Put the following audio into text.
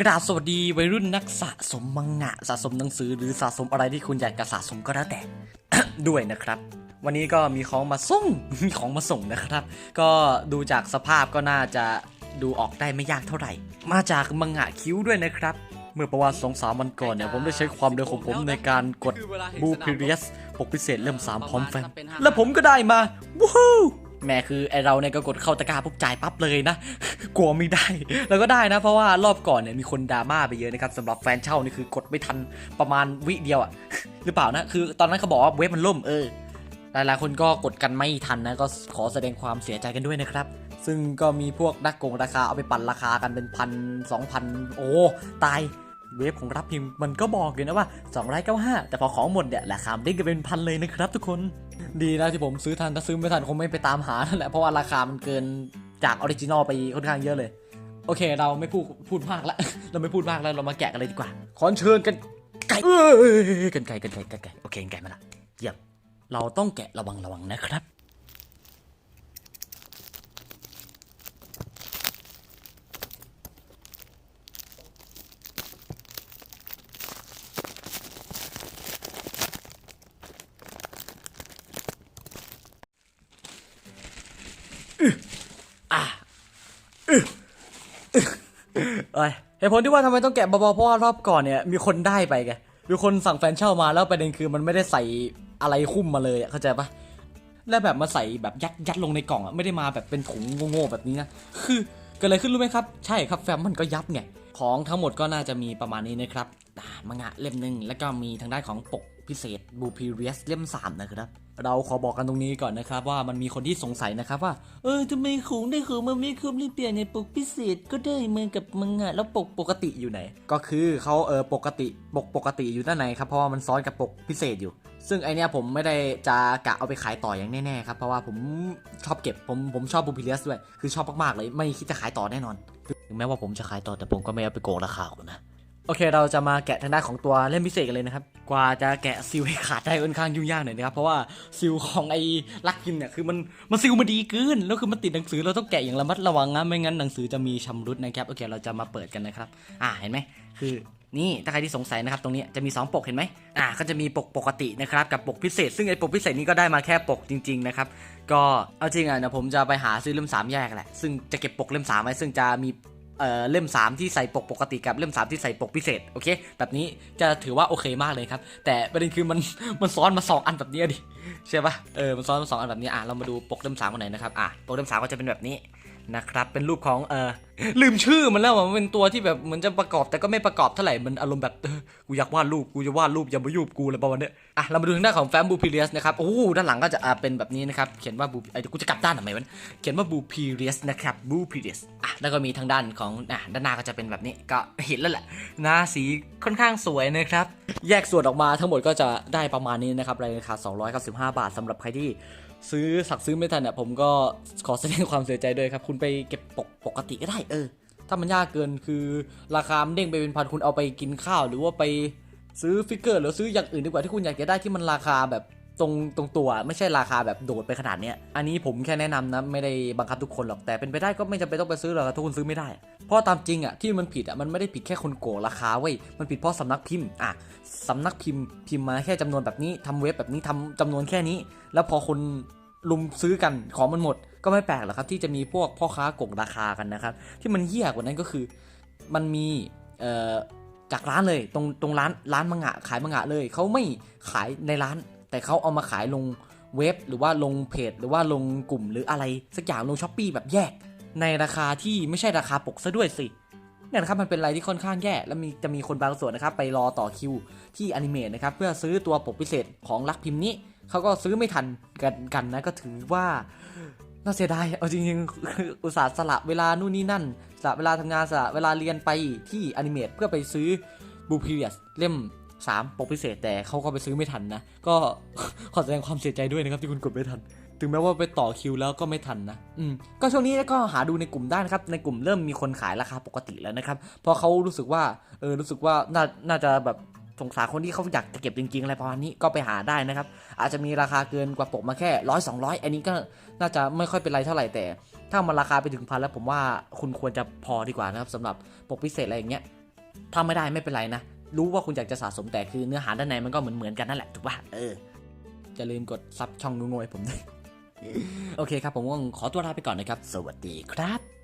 กระดาษสวัสดีวัยรุ่นนักสะสมมังงะสะสมหนังสือหรือสะสมอะไรที่คุณอยากจะสะสมก็แล้วแต่ ด้วยนะครับ วันนี้ก็มีของมาส่งมีของมาส่งนะครับ ก็ดูจากสภาพก็น่าจะดูออกได้ไม่ยากเท่าไหร่ มาจากมังงะคิ้วด้วยนะครับ เมื่อประวัติสองสามวันก่อนเนี่ยผมได้ใช้ความเร็วของผมในการกดบูพิเรียสปกพิเศษเล่มสามพร้อมแฟนแล้วผมก็ได้มาวู้ แม่คือไอเราเนี่ยก็กดเข้าตะกร้าปุ๊บจ่ายปั๊บเลยนะ กลัวไม่ได้ แล้วก็ได้นะ เพราะว่ารอบก่อนเนี่ยมีคนดราม่าไปเยอะนะครับสำหรับแฟนเช่านี่คือกดไม่ทันประมาณวิเดียวอะหรือเปล่านะ คือตอนนั้นเขาบอกว่าเว็บมันล่มเออหลายๆคนก็กดกันไม่ทันนะก็ขอแสดงความเสียใจกันด้วยนะครับ ซึ่งก็มีพวกนักโกงราคาเอาไปปั่นราคากันเป็นพันสองพันโอ้ตาย เว็บของรับพิมพ์มันก็บอกอยู่นะว่า295แต่พอของหมดเนี่ยราคามันเด้งกันเป็นพันเลยนะครับทุกคน ดีนะที่ผมซื้อทันถ้าซื้อไม่ทันคงไม่ไปตามหานั่นแหละเพราะว่าราคามันเกินจากออริจินอลไปค่อนข้างเยอะเลย โอเค เราไม่พูดพูดมากแล้วเราไม่พูดมากแล้วเรามาแกะกันเลยดีกว่าขอเชิญกันไก่เอ้ยกันไก่กันไก่กันไก่โอเคกันไก่มาละเยี่ยมเราต้องแกะระวังระวังนะครับ เอ้ยเหตุผลที่ว่าทำไมต้องแกะเบาๆเพราะว่ารอบก่อนเนี่ยมีคนได้ไปไงมีคนสั่งแฟนเช่ามาแล้วประเด็นคือมันไม่ได้ใส่อะไรคุ้มมาเลยอะเข้าใจปะแล้วแบบมาใส่แบบยัดยัดลงในกล่องอะไม่ได้มาแบบเป็นถุงโง่ๆแบบนี้นะคือเกิดอะไรขึ้นรู้ไหมครับ ใช่ครับแฟมมันก็ยับไงของทั้งหมดก็น่าจะมีประมาณนี้นะครับ มังงะเล่มหนึ่งแล้วก็มีทางด้านของปกพิเศษบูพีเรียสเล่มสามนะครับ เราขอบอกกันตรงนี้ก่อนนะครับ ว่ามันมีคนที่สงสัยนะครับว่า เออทำไมของได้ของมันไม่คุ้มรีเปลี่ยนในปกพิเศษก็ได้เหมือนกับมึงอะแล้วปกปกติอยู่ไหน ก็คือเขาเออปกติปกปกติอยู่ด้านในครับเพราะว่ามันซ้อนกับปกพิเศษอยู่ ซึ่งไอเนี้ยผมไม่ได้จะกะเอาไปขายต่ออย่างแน่ๆครับเพราะว่าผมชอบเก็บผมผมชอบบูพิเลียสด้วยคือชอบมากๆเลยไม่คิดจะขายต่อแน่นอน ถึงแม้ว่าผมจะขายต่อแต่ผมก็ไม่เอาไปโกงราคาคุณนะ โอเคเราจะมาแกะทางด้านของตัวเล่มพิเศษกันเลยนะครับ กว่าจะแกะซิลให้ขาดได้ค่อนข้างยุ่งยากหน่อยนะครับ เพราะว่าซิลของไอ้ลักพิมเนี่ยคือมันมันซิลมาดีเกินแล้วคือมันติดหนังสือเราต้องแกะอย่างระมัดระวังนะไม่งั้นหนังสือจะมีชำรุดนะครับโอเคเราจะมาเปิดกันนะครับ อ่าเห็นไหมคือนี่ถ้าใครที่สงสัยนะครับตรงนี้จะมี 2 ปกเห็นไหมอ่าก็จะมีปกปกตินะครับกับปกพิเศษ ซึ่งไอ้ปกพิเศษนี้ก็ได้มาแค่ปกจริง ๆ นะครับ ก็เอาจริงอะเดี๋ยวผมจะไปหาซื้อเล่มสามแยกแหละซึ่งจะเก็บปกเล่มสามไว้ซึ่งจะมี เล่ม 3 ที่ใส่ปกปกติกับเล่ม 3 ที่ใส่ปกพิเศษโอเค แบบนี้จะถือว่าโอเคมากเลยครับ แต่ประเด็นคือมันมันซ้อนมา 2 อันแบบนี้ดิใช่ปะเออมันซ้อนมาสองอันแบบนี้อะเรามาดูปกเล่ม3กันหน่อยนะครับอะปกเล่ม3ก็จะเป็นแบบนี้ นะครับ เป็นรูปของเออลืมชื่อมันแล้วมันเป็นตัวที่แบบเหมือนจะประกอบแต่ก็ไม่ประกอบเท่าไหร่มันอารมณ์แบบเออกูอยากวาดรูปกูจะวาดรูปอย่ามายุบกูอะไรประมาณเนี้ยอะเรามาดูทางด้านของแฟมบูพิเลียสนะครับโอ้ด้านหลังก็จะอะเป็นแบบนี้นะครับเขียนว่าบูไอ้กูจะกลับด้านทำไมวะเขียนว่าบูพีเรียสนะครับบูพีเรียสอะแล้วก็มีทางด้านของอะด้านหน้าก็จะเป็นแบบนี้ก็เห็นแล้วแหละหนะสีค่อนข้างสวยนะครับแยกส่วนออกมาทั้งหมดก็จะได้ประมาณนี้นะครับราคา 295 บาทสำหรับใครที่ ซื้อสักซื้อไม่ทันเนี่ยผมก็ขอแสดงความเสียใจด้วยครับ คุณไปเก็บปกปกติก็ได้เออ ถ้ามันยากเกินคือราคามเด้งไปเป็นพันคุณเอาไปกินข้าว หรือว่าไปซื้อฟิกเกอร์ หรือซื้ออย่างอื่นดีกว่าที่คุณอยากจะได้ที่มันราคาแบบ ตรงตรงตัวไม่ใช่ราคาแบบโดดไปขนาดเนี้ยอันนี้ผมแค่แนะนำนะไม่ได้บังคับทุกคนหรอกแต่เป็นไปได้ก็ไม่จำเป็นต้องไปซื้อหรอกถ้าคุณซื้อไม่ได้ เพราะตามจริงอะที่มันผิดอะมันไม่ได้ผิดแค่คนโกงราคาเว้ยมันผิดเพราะสำนักพิมพ์อะสำนักพิมพ์พิมพ์มาแค่จำนวนแบบนี้ทำเว็บแบบนี้ทำจำนวนแค่นี้ แล้วพอคนลุมซื้อกันของมันหมด ก็ไม่แปลกหรอกครับ ที่จะมีพวกพ่อค้าโกงราคากันนะครับ ที่มันเหี้ยกว่านั้นก็คือ มันมีเอ่อจากร้านเลยตรงตรงร้านร้านมังงะขายมังงะเลยเขาไม่ขายในร้าน แต่เขาเอามาขายลงเว็บหรือว่าลงเพจ หรือว่าลงกลุ่มหรืออะไรสักอย่างลงช้อปปีแบบแยก ในราคาที่ไม่ใช่ราคาปกซะด้วยสิเนี่ยนะครับมันเป็นอะไรที่ค่อนข้างแย่แล้วมีจะมีคนบางส่วนนะครับไปรอต่อคิวที่อนิเมะนะครับเพื่อซื้อตัวปกพิเศษของรักพิมพ์นี้เขาก็ซื้อไม่ทันกันกันนะก็ถือว่าน่าเสียดายเอาจริงๆอุตส่าห์สละเวลานู่นนี่นั่นสละเวลาทำงานสละเวลาเรียนไปที่อนิเมตเพื่อไปซื้อบูพีเรียสเล่ม 3ปกพิเศษแต่เขาก็ไปซื้อไม่ทันนะ ก็ขอแสดงความเสียใจด้วยนะครับที่คุณกดไม่ทัน ถึงแม้ว่าไปต่อคิวแล้วก็ไม่ทันนะ อืม ก็ช่วงนี้ก็หาดูในกลุ่มได้นะครับ ในกลุ่มเริ่มมีคนขายราคาปกติแล้วนะครับพราะเขารู้สึกว่า เออ รู้สึกว่าน่าน่าจะแบบสงสารคนที่เขาอยากจะเก็บจริงๆอะไรประมาณนี้ก็ไปหาได้นะครับ อาจจะมีราคาเกินกว่าปกมาแค่ร้อยสองร้อยอันนี้ก็น่าจะไม่ค่อยเป็นไรเท่าไหร่แต่ ถ้ามันราคาไปถึงพันแล้วผมว่าคุณควรจะพอดีกว่านะครับสำหรับปกพิเศษอะไรอย่างเงี้ยถ้าไม่ได้ไม่เป็นไรนะ รู้ว่าคุณอยากจะสะสมแต่คือเนื้อหาด้านในมันก็เหมือนเหมือนๆกันนั่นแหละถูกป่ะเออจะลืมกดซับช่องงงๆให้ผมด้วยโอเคครับผมก็ขอตัวลาไปก่อนนะครับ สวัสดีครับ